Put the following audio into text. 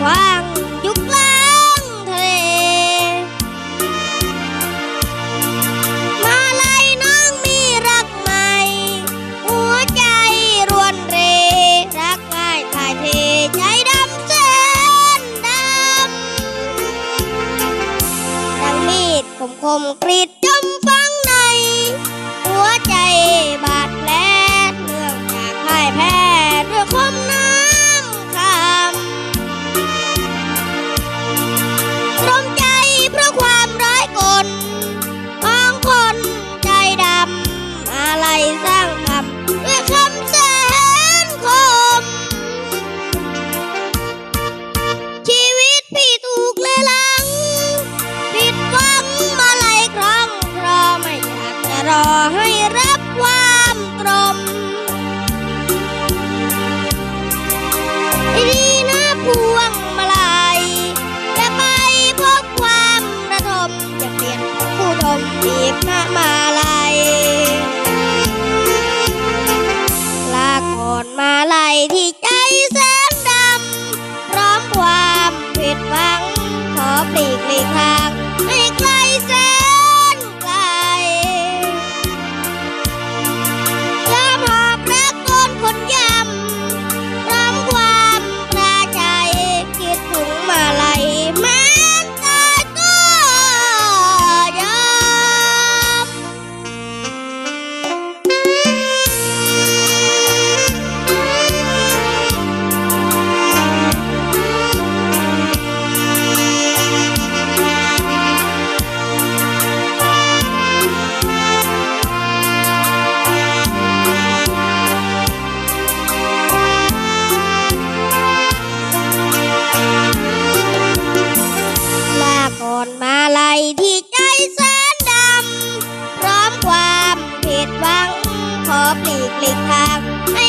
คว้างอยู่กลางทะเล มาลายน้องมีรักใหม่ หัวใจรวนเร รักง่ายถ่ายเทใจดำเช่นดำดังมีดคมคมกรีดจม จีบหน้ามาลายลาก่อนมาลายที่ใจแสนดำพร้อมความผิดหวังขอปลีกลีกทาง ที่ใจแสนดำ พร้อมความผิดหวัง ขอปลีกหลีกทางให้